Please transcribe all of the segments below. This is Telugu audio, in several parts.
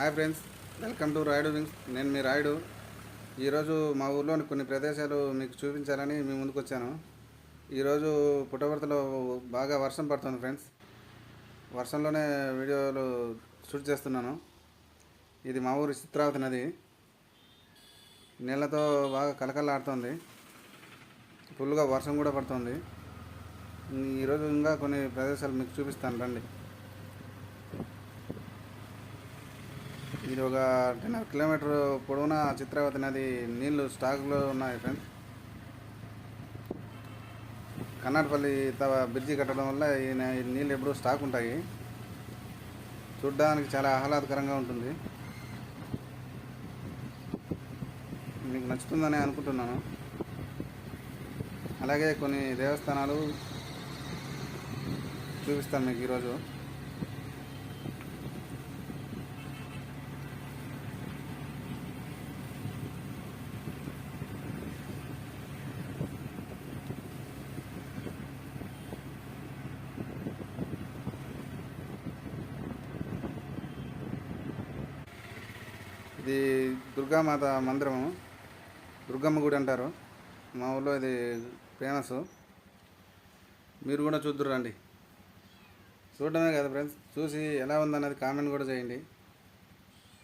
Hi friends welcome to Rayudu wings నేను మీ రాయుడు ఈరోజు మా ఊర్లోని కొన్ని ప్రదేశాలు మీకు చూపించాలని మీ ముందుకు వచ్చాను. ఈరోజు పుట్టవర్తలో బాగా వర్షం పడుతుంది ఫ్రెండ్స్ వర్షంలోనే వీడియోలు షూట్ చేస్తున్నాను. ఇది మా ఊరి చిత్రావతి నది. నీళ్ళతో బాగా కలకలాడుతుంది ఫుల్గా వర్షం కూడా పడుతుంది. ఈరోజు ఇంకా కొన్ని ప్రదేశాలు మీకు చూపిస్తాను రండి. ఇది ఒక టెన్ కిలోమీటర్ పొడవున చిత్రావతి నది నీళ్ళు స్టాక్లో ఉన్నాయి ఫ్రెండ్స్. కన్నాడపల్లి తవ బ్రిడ్జి కట్టడం వల్ల ఈ ఈ నీళ్ళు ఎప్పుడూ స్టాక్ ఉంటాయి. చూడ్డానికి చాలా ఆహ్లాదకరంగా ఉంటుంది. మీకు నచ్చుతుందని అనుకుంటున్నాను. అలాగే కొన్ని దేవస్థానాలు చూపిస్తాను మీకు ఈరోజు. ఇది దుర్గామాత మందిరము. దుర్గమ్మ గుడి అంటారు. మా ఊళ్ళో ఇది ఫేమస్. మీరు కూడా చూద్దరు రండి. చూడడమే కదా ఫ్రెండ్స్ చూసి ఎలా ఉందన్నది కామెంట్ కూడా చేయండి.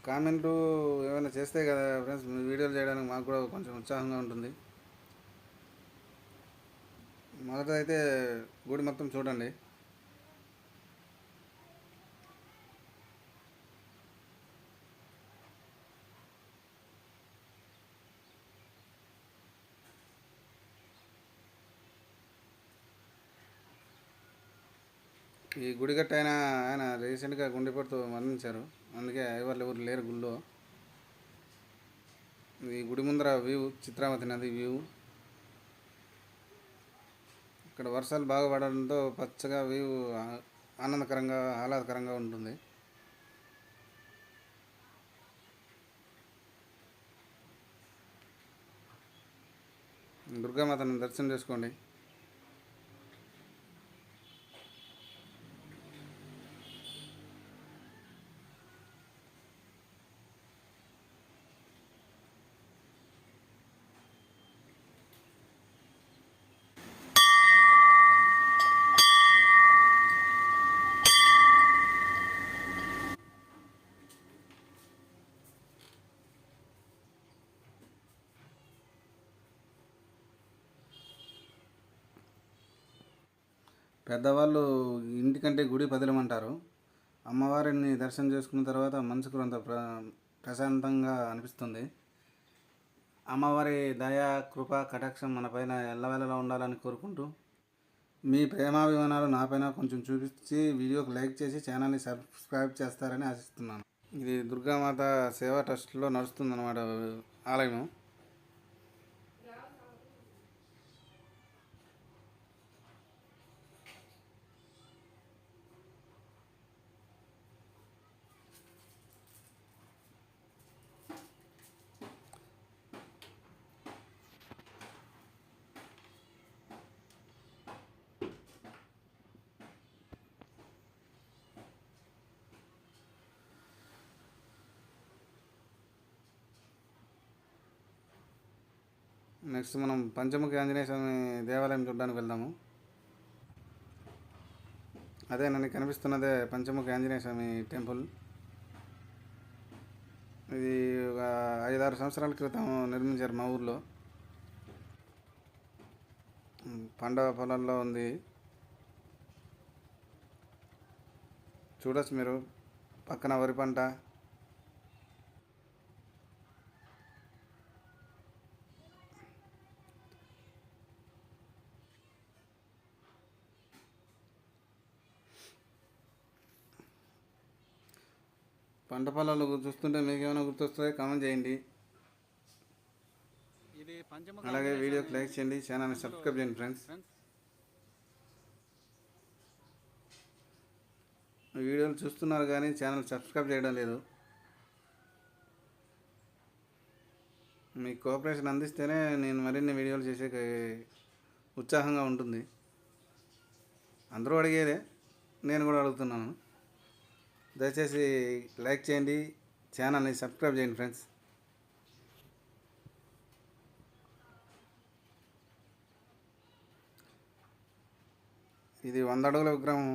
కామెంటు ఏమైనా చేస్తే కదా ఫ్రెండ్స్ మీ వీడియోలు చేయడానికి మాకు కూడా కొంచెం ఉత్సాహంగా ఉంటుంది. మొదట అయితే గుడి మొత్తం చూడండి. ఈ గుడిగట్ట ఆయన ఆయన రీసెంట్గా గుండెపోటుతో మరణించారు. అందుకే ఎవరు ఎవరు లేరు గుళ్ళో. ఈ గుడి ముందర వ్యూ చిత్రావతి నది వ్యూ. ఇక్కడ వర్షాలు బాగా పడడంతో పచ్చగా వ్యూ ఆనందకరంగా ఆహ్లాదకరంగా ఉంటుంది. దుర్గామాతను దర్శనం చేసుకోండి. పెద్దవాళ్ళు ఇంటికంటే గుడి పదిలమంటారు. అమ్మవారిని దర్శనం చేసుకున్న తర్వాత మనసుకు కొంత ప్ర ప్రశాంతంగా అనిపిస్తుంది. అమ్మవారి దయా కృప కటాక్షం మన పైన ఎల్లవేళలా ఉండాలని కోరుకుంటూ మీ ప్రేమాభిమానాలు నాపైన కొంచెం చూపించి వీడియోకి లైక్ చేసి ఛానల్ని సబ్స్క్రైబ్ చేస్తారని ఆశిస్తున్నాను. ఇది దుర్గామాత సేవా ట్రస్ట్లో నడుస్తుందన్నమాట ఆలయం నెక్స్ట్ మనం పంచముఖి ఆంజనేయ స్వామి దేవాలయం చూడడానికి వెళ్దాము. అదే నన్ను కనిపిస్తున్నదే పంచముఖి ఆంజనేయ స్వామి టెంపుల్. ఇది ఒక ఐదారు సంవత్సరాల క్రితం నిర్మించారు మా ఊర్లో. పండవ పొలంలో ఉంది. చూడొచ్చు మీరు. పక్కన వరి పంట. పంట పొలాలు చూస్తుంటే మీకు ఏమైనా గుర్తొస్తాయి కామెంట్ చేయండి. అలాగే వీడియోకి లైక్ చేయండి ఛానల్ని సబ్స్క్రైబ్ చేయండి ఫ్రెండ్స్ ఫ్రెండ్స్ వీడియోలు చూస్తున్నారు కానీ ఛానల్ సబ్స్క్రైబ్ చేయడం లేదు. మీ కోఆపరేషన్ అందిస్తేనే నేను మరిన్ని వీడియోలు చేసే ఉత్సాహంగా ఉంటుంది. అందరూ అడిగేదే నేను కూడా అడుగుతున్నాను. దయచేసి లైక్ చేయండి ఛానల్ని సబ్స్క్రైబ్ చేయండి ఫ్రెండ్స్. ఇది వంద అడుగుల విగ్రహం.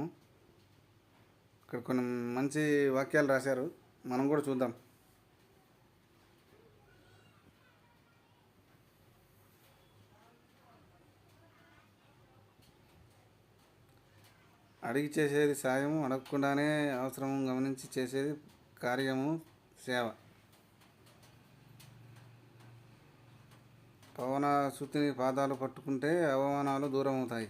ఇక్కడ కొన్ని మంచి వాక్యాలు రాశారు. మనం కూడా చూద్దాం. అడిగి చేసేది సాయము అడగకుండానే అవసరం గమనించి చేసేది కార్యము సేవ. పవన శుతిని పాదాలు పట్టుకుంటే అవమానాలు దూరం అవుతాయి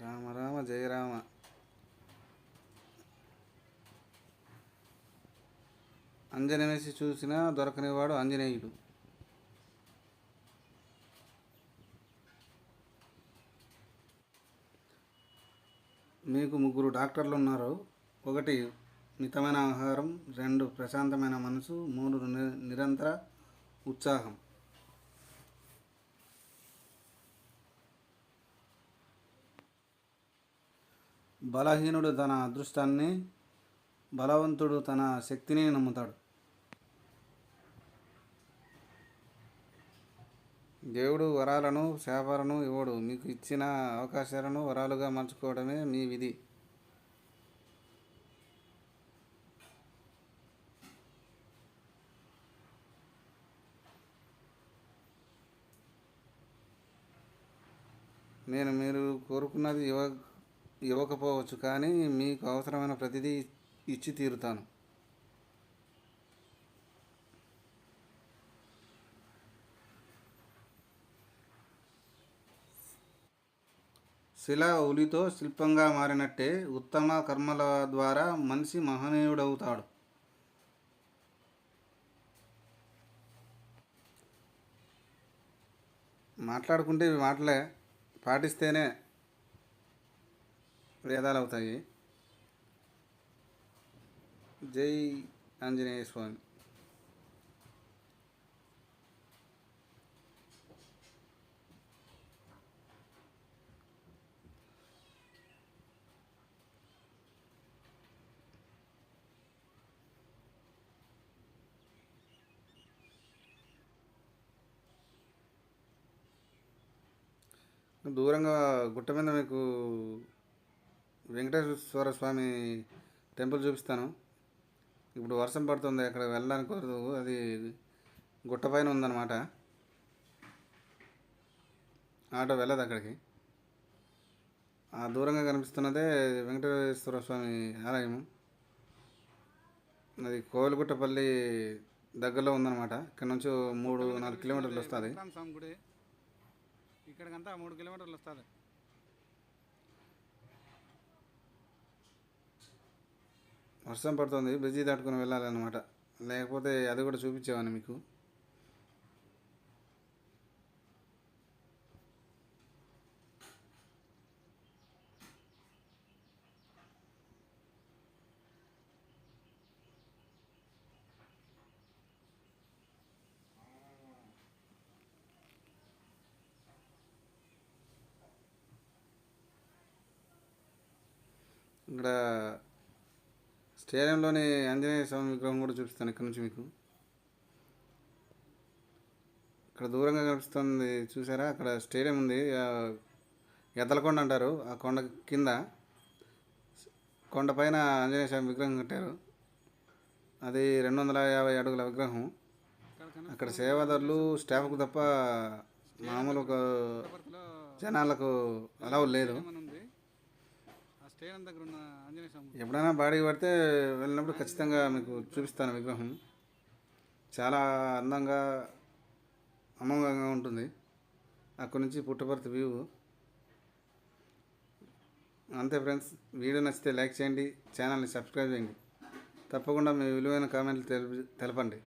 రామ రామ జయ రామ. చూసినా దొరకనివాడు ఆంజనేయుడు మీకు ముగ్గురు డాక్టర్లు ఉన్నారు. ఒకటి మితమైన ఆహారం. రెండు ప్రశాంతమైన మనసు. మూడు ని- నిరంతర ఉత్సాహం. బలహీనుడు తన అదృష్టాన్ని బలవంతుడు తన శక్తిని నమ్ముతాడు. దేవుడు వరాలను శాపాలను ఇవ్వడు. మీకు ఇచ్చిన అవకాశాలను వరాలుగా మార్చుకోవడమే మీ విధి. నేను మీరు కోరుకున్నది ఇవ్వ ఇవ్వకపోవచ్చు కానీ మీకు అవసరమైన ప్రతిదీ ఇచ్చి తీరుతాను. శిల ఉలితో శిల్పంగా మారినట్టే ఉత్తమ కర్మల ద్వారా మనిషి మహనీయుడవుతాడు. మాట్లాడుకుంటే ఇవి మాటలే పాటిస్తేనే వేదాలు అవుతాయి. జై ఆంజనేయ స్వామి. దూరంగా గుట్ట మీద మీకు వెంకటేశ్వర స్వామి టెంపుల్ చూపిస్తాను. ఇప్పుడు వర్షం పడుతుంది అక్కడ వెళ్ళడానికి కుదరదు. అది గుట్టపైన ఉందన్నమాట. ఆటో వెళ్ళదు అక్కడికి. ఆ దూరంగా కనిపిస్తున్నదే వెంకటేశ్వర స్వామి ఆలయం. అది కోవిలగుట్టపల్లి దగ్గరలో ఉందన్నమాట. ఇక్కడ నుంచి మూడు నాలుగు కిలోమీటర్లు వస్తుంది. ఇక్కడికంతా మూడు కిలోమీటర్లు వస్తుంది. వర్షం పడుతుంది బిజీ దాటుకుని వెళ్ళాలన్నమాట. లేకపోతే అది కూడా చూపించేవాడిని మీకు? ఇక్కడ స్టేడియంలోని ఆంజనేయ స్వామి విగ్రహం కూడా చూపిస్తాను ఇక్కడ నుంచి మీకు. ఇక్కడ దూరంగా కనిపిస్తుంది చూసారా? అక్కడ స్టేడియం ఉంది. ఎద్దలకొండ అంటారు. ఆ కొండ కింద కొండ పైన ఆంజనేయ స్వామి విగ్రహం కట్టారు. అది రెండు వందల యాభై అడుగుల విగ్రహం. అక్కడ సేవాదారులు స్టాఫ్కు తప్ప మామూలు ఒక జనాలకు అలౌ లేదు. దగ్గర ఉన్న ఆంజనేయ స్వామి ఎప్పుడైనా బాడీ పడితే వెళ్ళినప్పుడు ఖచ్చితంగా మీకు చూపిస్తాను విగ్రహం. చాలా అందంగా అమోఘంగా ఉంటుంది. అక్కడి నుంచి పుట్టపర్తి వ్యూ. అంతే ఫ్రెండ్స్ వీడియో నచ్చితే లైక్ చేయండి ఛానల్ని సబ్స్క్రైబ్ చేయండి. తప్పకుండా మీ విలువైన కామెంట్లు తెలప తెలపండి.